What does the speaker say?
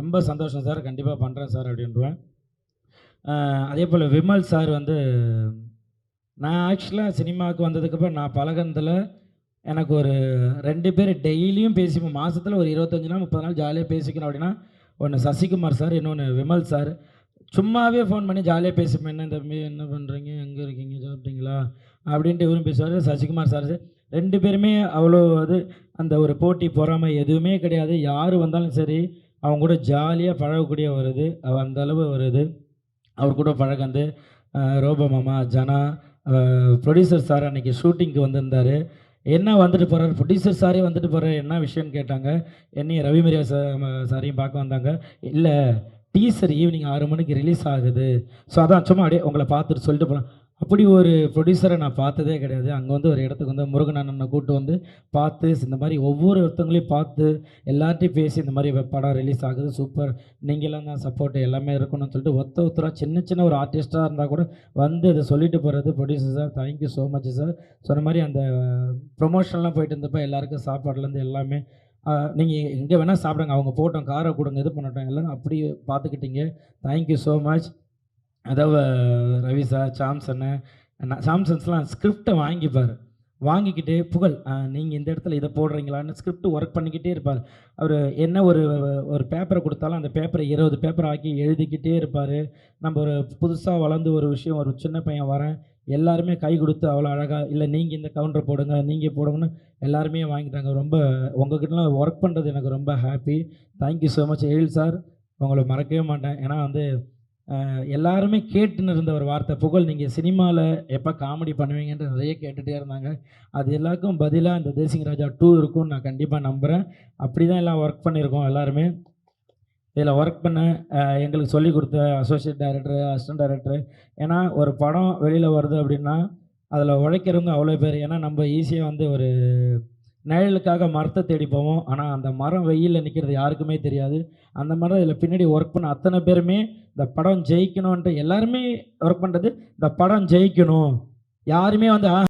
ரொம்ப சந்தோஷம் சார். கண்டிப்பாக பண்ணுறேன் சார் அப்படின்றேன். அதே போல் விமல் சார் வந்து நான் ஆக்சுவலாக சினிமாவுக்கு வந்ததுக்கப்புறம் நான் பழகினதில் எனக்கு ஒரு ரெண்டு பேர் டெய்லியும் பேசிப்போம். மாதத்தில் ஒரு இருபத்தஞ்சு நாள் முப்பது நாள் ஜாலியாக பேசிக்கணும் அப்படின்னா ஒன்று சசிகுமார் சார் இன்னொன்று விமல் சார். சும்மாவே ஃபோன் பண்ணி ஜாலியாக பேசிப்பேன் என்ன தம்பி என்ன பண்ணுறீங்க எங்கே இருக்கீங்க? சாப்பிட்டீங்களா? அப்படின்ட்டு இவரும் பேசுவார். சசிகுமார் சார் ரெண்டு பேருமே அவ்வளோ அது அந்த ஒரு போட்டி பொறாமை எதுவுமே கிடையாது. யார் வந்தாலும் சரி அவங்க கூட ஜாலியாக பழகக்கூடிய வருது. அந்த அளவு வருது. அவர் கூட பழகந்து ரோபோ மாமா ஜனா ப்ரொடியூசர் சார் அன்றைக்கி ஷூட்டிங்க்கு வந்திருந்தார். என்ன வந்துட்டு போகிறார் ப்ரொடியூசர் சாரே வந்துட்டு போகிறார் என்ன விஷயம்னு கேட்டாங்க. என்னையும் ரவிமரியா சார் சாரையும் பார்க்க வந்தாங்க. இல்லை டீசர் ஈவினிங் ஆறு மணிக்கு ரிலீஸ் ஆகுது. ஸோ அதான் சும்மா அப்படியே உங்களை பார்த்துட்டு சொல்லிட்டு போகலாம் அப்படி ஒரு ப்ரொடியூசரை நான் பார்த்ததே கிடையாது. அங்கே வந்து ஒரு இடத்துக்கு வந்து முருகன் அண்ணனை கூப்பிட்டு வந்து பார்த்து இந்த மாதிரி ஒவ்வொரு ஒருத்தவங்களையும் பார்த்து எல்லார்ட்டையும் பேசி இந்த மாதிரி படம் ரிலீஸ் ஆகுது சூப்பர் நீங்களாம் தான் சப்போர்ட் எல்லாமே இருக்கணும்னு சொல்லிட்டு ஒத்த ஒத்தராக சின்ன சின்ன ஒரு ஆர்டிஸ்ட்டாக இருந்தால் கூட வந்து அதை சொல்லிட்டு போகிறது producer sir thank you so much sir சொன்ன மாதிரி அந்த ப்ரொமோஷன்லாம் போயிட்டு இருந்தப்போ எல்லாருக்கும் சாப்பாடுலேருந்து எல்லாமே நீங்கள் எங்கே வேணால் சாப்பிடுங்க அவங்க போட்டோம் காரை கொடுங்க இது பண்ணட்டும் எல்லாம் அப்படி பார்த்துக்கிட்டீங்க. தேங்க்யூ ஸோ மச் அதாவது ரவி சார் சாம்சன்னு சாம்சன்ஸ்லாம் ஸ்கிரிப்டை வாங்கிப்பார். வாங்கிக்கிட்டு புகழ் நீங்கள் இந்த இடத்துல இதை போடுறீங்களான்னு ஸ்கிரிப்ட் ஒர்க் பண்ணிக்கிட்டே இருப்பார். அவர் என்ன ஒரு ஒரு பேப்பரை கொடுத்தாலும் அந்த பேப்பரை இருபது பேப்பர் ஆக்கி எழுதிக்கிட்டே இருப்பார். நம்ம ஒரு புதுசாக வளர்ந்து ஒரு விஷயம் ஒரு சின்ன பையன் வரேன். எல்லாருமே கை கொடுத்து அவ்வளோ அழகாக இல்லை நீங்கள் இந்த கவுண்டர் போடுங்க நீங்கள் போடுங்கன்னு எல்லாருமே வாங்கிட்டாங்க. ரொம்ப உங்ககிட்டலாம் ஒர்க் பண்ணுறது எனக்கு ரொம்ப happy thank you so much Ezhil sir உங்களை மறக்கவே மாட்டேன். ஏன்னா வந்து எல்லாருமே கேட்டுன்னு இருந்த ஒரு வார்த்தை. புகழ் நீங்கள் சினிமாவில் எப்போ காமெடி பண்ணுவீங்கன்ட்டு நிறைய கேட்டுகிட்டே இருந்தாங்க. அது எல்லாருக்கும் பதிலாக இந்த தேசிங் ராஜா டூ இருக்கும்னு நான் கண்டிப்பாக நம்புகிறேன் அப்படி தான் எல்லாம் ஒர்க் பண்ணியிருக்கோம் எல்லாருமே. இதில் ஒர்க் பண்ண எங்களுக்கு சொல்லிக் கொடுத்த அசோசியேட் டைரக்டர் அசிஸ்டன்ட் டைரக்டர் ஏன்னா ஒரு படம் வெளியில் வருது அப்படின்னா அதில் உழைக்கிறவங்க அவ்வளோ பேர். ஏன்னா நம்ம ஈஸியாக வந்து ஒரு நிழலுக்காக மரத்தை தேடி போவோம். ஆனால் அந்த மரம் வெயிலில் நிற்கிறது யாருக்குமே தெரியாது. அந்த மாதிரி இதில் பின்னாடி ஒர்க் பண்ண அத்தனை பேருமே இந்த படம் ஜெயிக்கணுன்ட்டு எல்லாருமே ஒர்க் பண்ணுறது இந்த படம் ஜெயிக்கணும். யாருமே வந்து